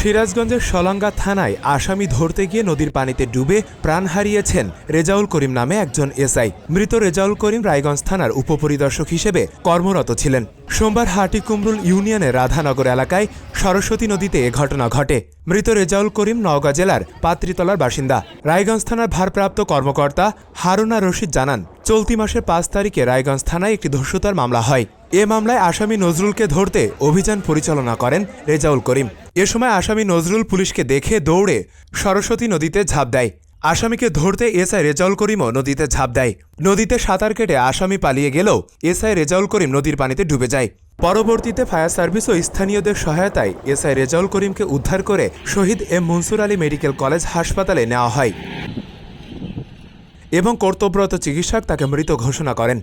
সিরাজগঞ্জের সলঙ্গা থানায় আসামি ধরতে গিয়ে নদীর পানিতে ডুবে প্রাণ হারিয়েছেন রেজাউল করিম নামে একজন এসআই। মৃত রেজাউল করিম রায়গঞ্জ থানার উপপরিদর্শক হিসেবে কর্মরত ছিলেন। সোমবার হাটিকুমরুল ইউনিয়নের রাধানগর এলাকায় সরস্বতী নদীতে এ ঘটনা ঘটে। মৃত রেজাউল করিম নওগাঁ জেলার পাত্রিতলার বাসিন্দা। রায়গঞ্জ থানার ভারপ্রাপ্ত কর্মকর্তা হারুনা রশিদ জানান, চলতি মাসের পাঁচ তারিখে রায়গঞ্জ থানায় একটি ধর্ষতার মামলা হয়। এ মামলায় আসামি নজরুলকে ধরতে অভিযান পরিচালনা করেন রেজাউল করিম। এ সময় আসামি নজরুল পুলিশকে দেখে দৌড়ে সরস্বতী নদীতে ঝাঁপ দেয়। আসামিকে ধরতে এসআই রেজাউল করিমও নদীতে ঝাঁপ দেয়। নদীতে সাঁতার কেটে আসামি পালিয়ে গেলেও এসআই রেজাউল করিম নদীর পানিতে ডুবে যায়। পরবর্তীতে ফায়ার সার্ভিস ও স্থানীয়দের সহায়তায় এসআই রেজাউল করিমকে উদ্ধার করে Shaheed M Mansur Ali medical college হাসপাতালে নেওয়া হয় এবং কর্তব্যরত চিকিৎসক তাকে মৃত ঘোষণা করেন।